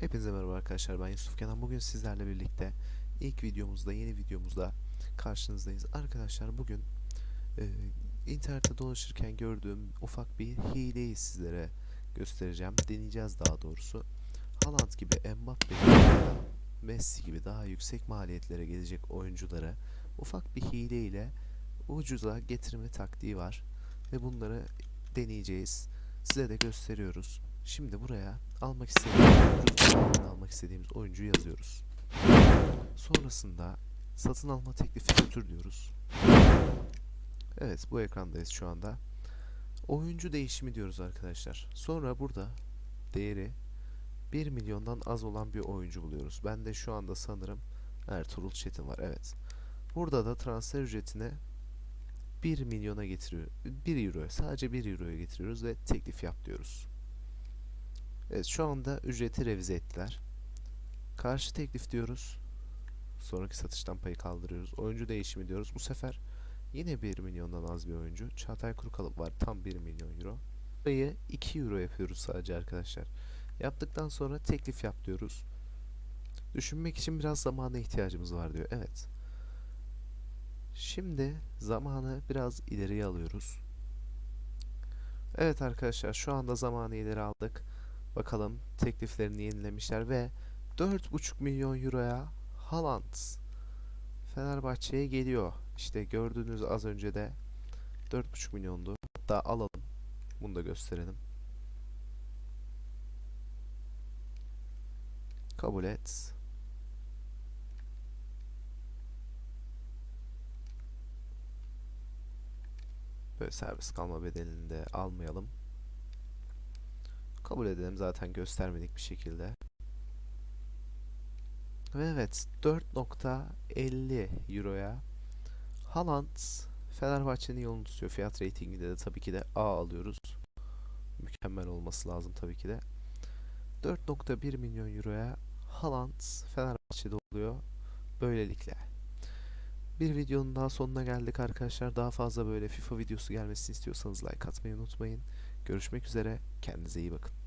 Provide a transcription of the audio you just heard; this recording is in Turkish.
Hepinize merhaba arkadaşlar ben Yusuf Kenan. Bugün sizlerle birlikte ilk videomuzda, yeni videomuzda karşınızdayız. Arkadaşlar bugün e, internette dolaşırken gördüğüm ufak bir hileyi sizlere göstereceğim. Deneyeceğiz daha doğrusu. Haaland gibi, Mbappe gibi, Messi gibi daha yüksek maliyetlere gelecek oyuncuları ufak bir hile ile ucuza getirme taktiği var. Ve bunları deneyeceğiz. Size de gösteriyoruz. Şimdi buraya almak istediğimiz almak istediğimiz oyuncuyu yazıyoruz. Sonrasında satın alma teklifi götür diyoruz. Evet bu ekrandayız şu anda. Oyuncu değişimi diyoruz arkadaşlar. Sonra burada değeri 1 milyondan az olan bir oyuncu buluyoruz. Ben de şu anda sanırım Ertuğrul Çetin var. Evet. Burada da transfer ücretine 1 milyona getiriyor. 1 euro sadece 1 euroya getiriyoruz ve teklif yap diyoruz. Evet şu anda ücreti revize ettiler. Karşı teklif diyoruz. Sonraki satıştan payı kaldırıyoruz. Oyuncu değişimi diyoruz. Bu sefer yine 1 milyondan az bir oyuncu. Çağatay Kurukalıp var tam 1 milyon euro. Burayı 2 euro yapıyoruz sadece arkadaşlar. Yaptıktan sonra teklif yap diyoruz. Düşünmek için biraz zamana ihtiyacımız var diyor. Evet. Şimdi zamanı biraz ileriye alıyoruz. Evet arkadaşlar şu anda zamanı ileri aldık. Bakalım tekliflerini yenilemişler ve 4,5 milyon euroya Haaland Fenerbahçe'ye geliyor. İşte gördüğünüz az önce de 4,5 milyondu. Hatta alalım. Bunu da gösterelim. Kabul et. Böyle servis kalma bedelini de almayalım. Kabul edelim zaten göstermedik bir şekilde. Ve evet 4.50 Euro'ya Haaland Fenerbahçe'nin yolunu tutuyor. Fiyat reytinginde de tabii ki de A alıyoruz. Mükemmel olması lazım tabii ki de. 4.1 milyon Euro'ya Haaland Fenerbahçe'de oluyor. Böylelikle. Bir videonun daha sonuna geldik arkadaşlar. Daha fazla böyle FIFA videosu gelmesini istiyorsanız like atmayı unutmayın. Görüşmek üzere. Kendinize iyi bakın.